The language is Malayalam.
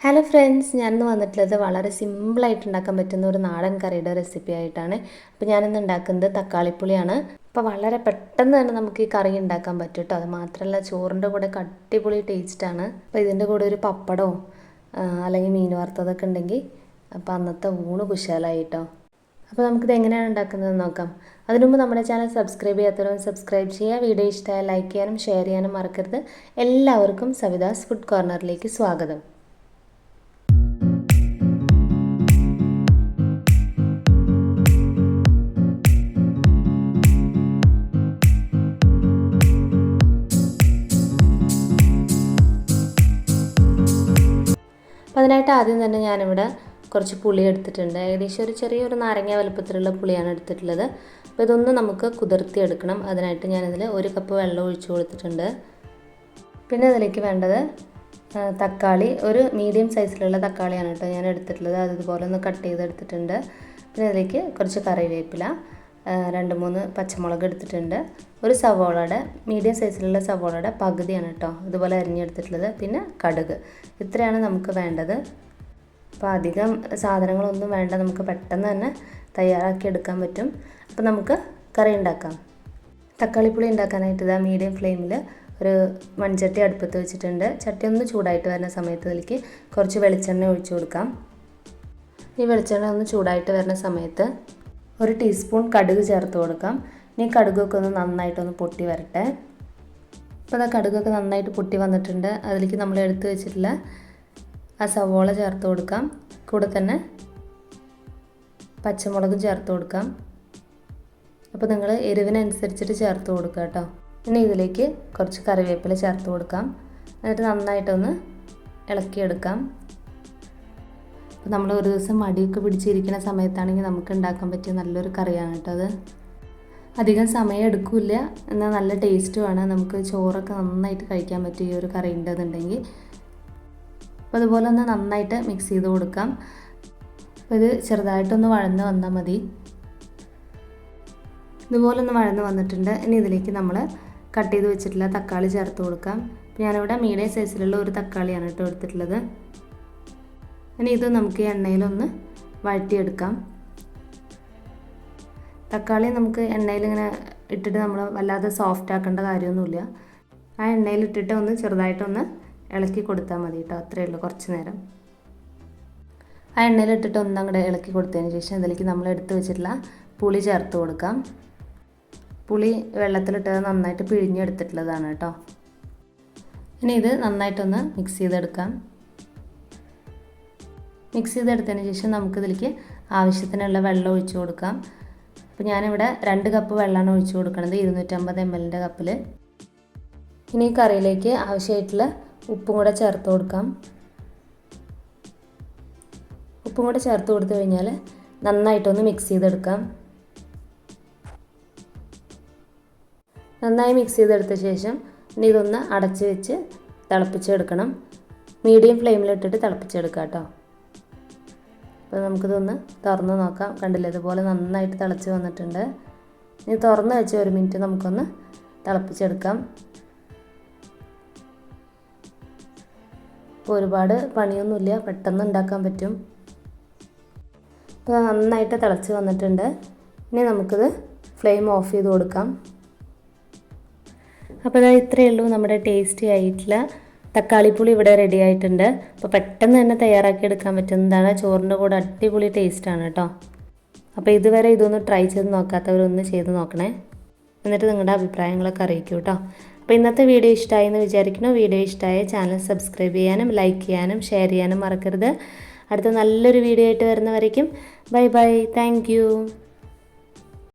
ഹലോ ഫ്രണ്ട്സ് ഞാനിന്ന് വന്നിട്ടുള്ളത് വളരെ സിമ്പിളായിട്ട് ഉണ്ടാക്കാൻ പറ്റുന്ന ഒരു നാടൻ കറിയുടെ റെസിപ്പി ആയിട്ടാണ്. അപ്പോൾ ഞാനിന്ന് ഉണ്ടാക്കുന്നത് തക്കാളിപ്പുളിയാണ്. അപ്പോൾ വളരെ പെട്ടെന്ന് തന്നെ നമുക്ക് ഈ കറി ഉണ്ടാക്കാൻ പറ്റും കേട്ടോ അത് മാത്രമല്ല ചോറിന്റെ കൂടെ കട്ടിപ്പുളി ടേസ്റ്റാണ് അപ്പോൾ ഇതിന്റെ കൂടെ ഒരു പപ്പടമോ അല്ലെങ്കിൽ മീൻ വറുത്തതൊക്കെ ഉണ്ടെങ്കിൽ അപ്പോൾ അന്നത്തെ ഊണ് കുശാലായി കേട്ടോ അപ്പോൾ നമുക്കിത് എങ്ങനെയാണ് ഉണ്ടാക്കുന്നത് നോക്കാം. അതിനുമുമ്പ് നമ്മുടെ ചാനൽ സബ്സ്ക്രൈബ് ചെയ്യാത്തവരും സബ്സ്ക്രൈബ് ചെയ്യുക. വീഡിയോ ഇഷ്ടമായ ലൈക്ക് ചെയ്യാനും ഷെയർ ചെയ്യാനും മറക്കരുത്. എല്ലാവർക്കും സവിതാസ് ഫുഡ് കോർണറിലേക്ക് സ്വാഗതം. അതിനായിട്ട് ആദ്യം തന്നെ ഞാനിവിടെ കുറച്ച് പുളി എടുത്തിട്ടുണ്ട്. ഏകദേശം ഒരു ചെറിയൊരു നാരങ്ങ വലുപ്പത്തിലുള്ള പുളിയാണ് എടുത്തിട്ടുള്ളത്. അപ്പോൾ ഇതൊന്ന് നമുക്ക് കുതിർത്തി എടുക്കണം. അതിനായിട്ട് ഞാനിതിൽ ഒരു കപ്പ് വെള്ളം ഒഴിച്ചു കൊടുത്തിട്ടുണ്ട്. പിന്നെ അതിലേക്ക് വേണ്ടത് തക്കാളി. ഒരു മീഡിയം സൈസിലുള്ള തക്കാളിയാണ് കേട്ടോ ഞാൻ എടുത്തിട്ടുള്ളത്. അത് ഇതുപോലെ ഒന്ന് കട്ട് ചെയ്തെടുത്തിട്ടുണ്ട്. പിന്നെ അതിലേക്ക് കുറച്ച് കറിവേപ്പില രണ്ട് മൂന്ന് പച്ചമുളക് എടുത്തിട്ടുണ്ട്. ഒരു സവോളയുടെ മീഡിയം സൈസിലുള്ള സവോളയുടെ പകുതിയാണ് കേട്ടോ ഇതുപോലെ അരിഞ്ഞെടുത്തിട്ടുള്ളത്. പിന്നെ കടുക്. ഇത്രയാണ് നമുക്ക് വേണ്ടത്. അപ്പോൾ അധികം സാധനങ്ങളൊന്നും വേണ്ട. നമുക്ക് പെട്ടെന്ന് തന്നെ തയ്യാറാക്കി എടുക്കാൻ പറ്റും. അപ്പോൾ നമുക്ക് കറി ഉണ്ടാക്കാം. തക്കാളിപ്പുളി ഉണ്ടാക്കാനായിട്ട് ഇതാ മീഡിയം ഫ്ലെയിമിൽ ഒരു മൺചട്ടി അടുപ്പത്ത് വെച്ചിട്ടുണ്ട്. ചട്ടി ഒന്ന് ചൂടായിട്ട് വരുന്ന സമയത്ത് അതിലേക്ക് കുറച്ച് വെളിച്ചെണ്ണ ഒഴിച്ചു കൊടുക്കാം. ഈ വെളിച്ചെണ്ണ ഒന്ന് ചൂടായിട്ട് വരുന്ന സമയത്ത് ഒരു ടീസ്പൂൺ കടുക് ചേർത്ത് കൊടുക്കാം. ഇനി കടുകൊക്കെ ഒന്ന് നന്നായിട്ടൊന്ന് പൊട്ടി വരട്ടെ. ഇപ്പോൾ അതാ കടുകൊക്കെ നന്നായിട്ട് പൊട്ടി വന്നിട്ടുണ്ട്. അതിലേക്ക് നമ്മൾ എടുത്ത് വെച്ചിട്ടുള്ള ആ സവോള ചേർത്ത് കൊടുക്കാം. കൂടെ തന്നെ പച്ചമുളകും ചേർത്ത് കൊടുക്കാം. അപ്പോൾ നിങ്ങൾ എരിവിനനുസരിച്ചിട്ട് ചേർത്ത് കൊടുക്കുക കേട്ടോ. ഇനി ഇതിലേക്ക് കുറച്ച് കറിവേപ്പില ചേർത്ത് കൊടുക്കാം. എന്നിട്ട് നന്നായിട്ടൊന്ന് ഇളക്കിയെടുക്കാം. അപ്പോൾ നമ്മൾ ഒരു ദിവസം മടിയൊക്കെ പിടിച്ചിരിക്കുന്ന സമയത്താണെങ്കിൽ നമുക്ക് ഉണ്ടാക്കാൻ പറ്റിയ നല്ലൊരു കറിയാണ് കേട്ടോ അത്. അധികം സമയം എടുക്കില്ല. എന്നാൽ നല്ല ടേസ്റ്റുമാണ് നമുക്ക് ചോറൊക്കെ നന്നായിട്ട് കഴിക്കാൻ പറ്റും ഈ ഒരു കറി ഉണ്ടെന്നുണ്ടെങ്കിൽ. അപ്പോൾ അതുപോലെ ഒന്ന് നന്നായിട്ട് മിക്സ് ചെയ്ത് കൊടുക്കാം. അപ്പോൾ ഇത് ചെറുതായിട്ടൊന്ന് വഴന്ന് വന്നാൽ മതി. ഇതുപോലെ ഒന്ന് വഴന്ന് വന്നിട്ടുണ്ട്. ഇനി ഇതിലേക്ക് നമ്മൾ കട്ട് ചെയ്ത് വെച്ചിട്ടുള്ള തക്കാളി ചേർത്ത് കൊടുക്കാം. ഞാനിവിടെ മീഡിയം സൈസിലുള്ള ഒരു തക്കാളിയാണ് കേട്ടോ എടുത്തിട്ടുള്ളത്. ഇനി ഇത് നമുക്ക് എണ്ണയിലൊന്ന് വഴറ്റിയെടുക്കാം. തക്കാളി നമുക്ക് എണ്ണയിൽ ഇങ്ങനെ ഇട്ടിട്ട് നമ്മൾ വല്ലാതെ സോഫ്റ്റ് ആക്കേണ്ട കാര്യമൊന്നുമില്ല. ആ എണ്ണയിൽ ഇട്ടിട്ട് ഒന്ന് ചെറുതായിട്ടൊന്ന് ഇളക്കി കൊടുത്താൽ മതി കേട്ടോ അത്രയേ ഉള്ളൂ കുറച്ച് നേരം. ആ എണ്ണയിൽ ഇട്ടിട്ട് ഒന്ന് അങ്ങോട്ട് ഇളക്കി കൊടുത്തതിന് ശേഷം അതിലേക്ക് നമ്മൾ എടുത്തു വെച്ചിട്ടുള്ള പുളി ചേർത്ത് കൊടുക്കാം. പുളി വെള്ളത്തിലിട്ടത് നന്നായിട്ട് പിഴിഞ്ഞെടുത്തിട്ടുള്ളതാണ് കേട്ടോ ഇനി ഇത് നന്നായിട്ടൊന്ന് മിക്സ് ചെയ്തെടുക്കാം. മിക്സ് ചെയ്തെടുത്തതിന് ശേഷം നമുക്കിതിലേക്ക് ആവശ്യത്തിനുള്ള വെള്ളം ഒഴിച്ചു കൊടുക്കാം. അപ്പോൾ ഞാനിവിടെ രണ്ട് കപ്പ് വെള്ളമാണ് ഒഴിച്ചു കൊടുക്കുന്നത് ഇരുന്നൂറ്റമ്പത് എം എല്ലിന്റെ കപ്പിൽ ഇനി ഈ കറിയിലേക്ക് ആവശ്യമായിട്ടുള്ള ഉപ്പും കൂടെ ചേർത്ത് കൊടുക്കാം. ഉപ്പും കൂടെ ചേർത്ത് കൊടുത്തു കഴിഞ്ഞാൽ നന്നായിട്ടൊന്ന് മിക്സ് ചെയ്തെടുക്കാം. നന്നായി മിക്സ് ചെയ്തെടുത്ത ശേഷം ഇനി ഇതൊന്ന് അടച്ച് വെച്ച് തിളപ്പിച്ചെടുക്കണം. മീഡിയം ഫ്ലെയിമിലിട്ടിട്ട് തിളപ്പിച്ചെടുക്കാം കേട്ടോ അപ്പോൾ നമുക്കിതൊന്ന് തുറന്ന് നോക്കാം. കണ്ടില്ലേ? ഇതുപോലെ നന്നായിട്ട് തിളച്ച് വന്നിട്ടുണ്ട്. ഇനി തുറന്ന് വെച്ച് ഒരു മിനിറ്റ് നമുക്കൊന്ന് തിളപ്പിച്ചെടുക്കാം. ഇപ്പോൾ ഒരുപാട് പണിയൊന്നുമില്ല. പെട്ടെന്ന് ഉണ്ടാക്കാൻ പറ്റും. ഇപ്പോൾ നന്നായിട്ട് തിളച്ച് വന്നിട്ടുണ്ട്. ഇനി നമുക്കിത് ഫ്ലെയിം ഓഫ് ചെയ്ത് കൊടുക്കാം. അപ്പോൾ ഇതാ ഇത്രയേ ഉള്ളൂ നമ്മുടെ ടേസ്റ്റി ആയിട്ടുള്ള തക്കാളിപ്പുളി ഇവിടെ റെഡി ആയിട്ടുണ്ട്. അപ്പോൾ പെട്ടെന്ന് തന്നെ തയ്യാറാക്കി എടുക്കാൻ പറ്റുന്നതാണ് ചോറിന്റെ കൂടെ അടിപൊളി ടേസ്റ്റാണ് കേട്ടോ അപ്പോൾ ഇതുവരെ ഇതൊന്ന് ട്രൈ ചെയ്ത് നോക്കാത്തവരൊന്ന് ചെയ്ത് നോക്കണേ. എന്നിട്ട് നിങ്ങളുടെ അഭിപ്രായങ്ങളൊക്കെ അറിയിക്കൂ കേട്ടോ അപ്പോൾ ഇന്നത്തെ വീഡിയോ ഇഷ്ടമായി എന്ന് വിചാരിക്കുന്നു. വീഡിയോ ഇഷ്ടമായ ചാനൽ സബ്സ്ക്രൈബ് ചെയ്യാനും ലൈക്ക് ചെയ്യാനും ഷെയർ ചെയ്യാനും മറക്കരുത്. അടുത്ത നല്ലൊരു വീഡിയോ ആയിട്ട് വരുന്നവരേക്കും. Bye bye thank